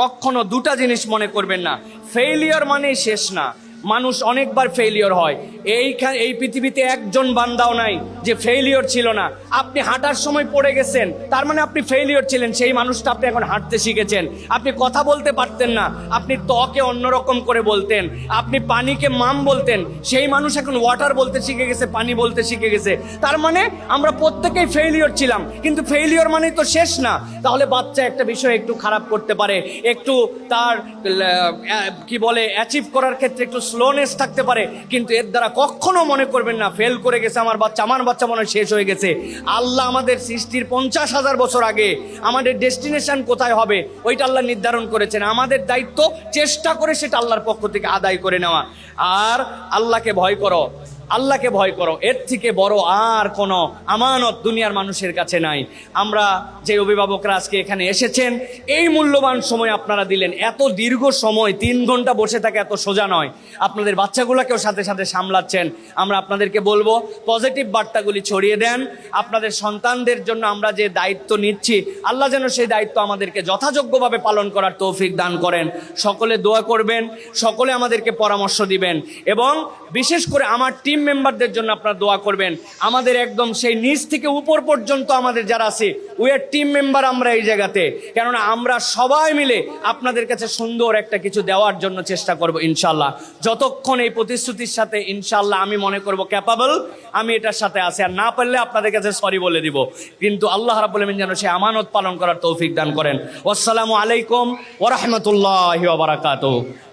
কখনো দুটা জিনিস মনে করবেন না। ফেইলিয়ার মানে শেষ না। মানুষ অনেকবার ফেইলিয়র হয়। এইখানে এই পৃথিবীতে একজন বান্দাও নাই যে ফেইলিওর ছিল না। আপনি হাঁটার সময় পড়ে গেছেন, তার মানে আপনি ফেইলিয়র ছিলেন, সেই মানুষটা আপনি এখন হাঁটতে শিখেছেন। আপনি কথা বলতে পারতেন না, আপনি ত্বকে অন্যরকম করে বলতেন, আপনি পানিকে মাম বলতেন, সেই মানুষ এখন ওয়াটার বলতে শিখে গেছে, পানি বলতে শিখে গেছে। তার মানে আমরা প্রত্যেকেই ফেইলিওর ছিলাম, কিন্তু ফেইলিওর মানে তো শেষ না। তাহলে বাচ্চা একটা বিষয় একটু খারাপ করতে পারে, একটু তার কি বলে অ্যাচিভ করার ক্ষেত্রে একটু স্লোনেস থাকতে পারে, কিন্তু এর দ্বারা কখনো মনে করবেন না ফেল করে গেছে আমার বাচ্চা আমার বাচ্চা মনে শেষ হয়ে গেছে। আল্লাহ আমাদের সৃষ্টির পঞ্চাশ হাজার বছর আগে আমাদের ডেস্টিনেশন কোথায় হবে, ওইটা আল্লাহ নির্ধারণ করেছেন। আমাদের দায়িত্ব চেষ্টা করে সেটা আল্লাহর পক্ষ থেকে আদায় করে নেওয়া। আর আল্লাহকে ভয় করো আল্লাহকে ভয় করো। এর থেকে বড় আর কোনো আমানত দুনিয়ার মানুষের কাছে নাই। আমরা যে অভিভাবকরা আজকে এখানে এসেছেন, এই মূল্যবান সময় আপনারা দিলেন। এত দীর্ঘ সময়, তিন ঘণ্টা বসে থাকে এত সোজা নয়। আপনাদের বাচ্চাগুলোকেও সাথে সাথে সামলাচ্ছেন। আমরা আপনাদেরকে বলব পজিটিভ বার্তাগুলি ছড়িয়ে দেন। আপনাদের সন্তানদের জন্য আমরা যে দায়িত্ব নিচ্ছি, আল্লাহ যেন সেই দায়িত্ব আমাদেরকে যথাযোগ্যভাবে পালন করার তৌফিক দান করেন। সকলে দোয়া করবেন, সকলে আমাদেরকে পরামর্শ দিবেন এবং বিশেষ করে আমার টিম মেম্বারদের জন্য আপনারা দোয়া করবেন। আমাদের একদম সেই নিচ থেকে উপর পর্যন্ত আমাদের যারা আছে উই আর টিম মেম্বার আমরা এই জায়গাতে। কেননা আমরা সবাই মিলে আপনাদের কাছে সুন্দর একটা কিছু দেওয়ার জন্য চেষ্টা করব ইনশাল্লাহ যতক্ষণ এই প্রতিশ্রুতির সাথে ইনশাল্লাহ আমি মনে করব ক্যাপাবল আমি এটার সাথে আছি। আর না পারলে আপনাদের কাছে সরি বলে দিব। কিন্তু আল্লাহ রাবুল যেন সে আমানত পালন করার তৌফিক দান করেন। আসসালামু আলাইকুম ওরহমতুল্লাহ বারাকাতু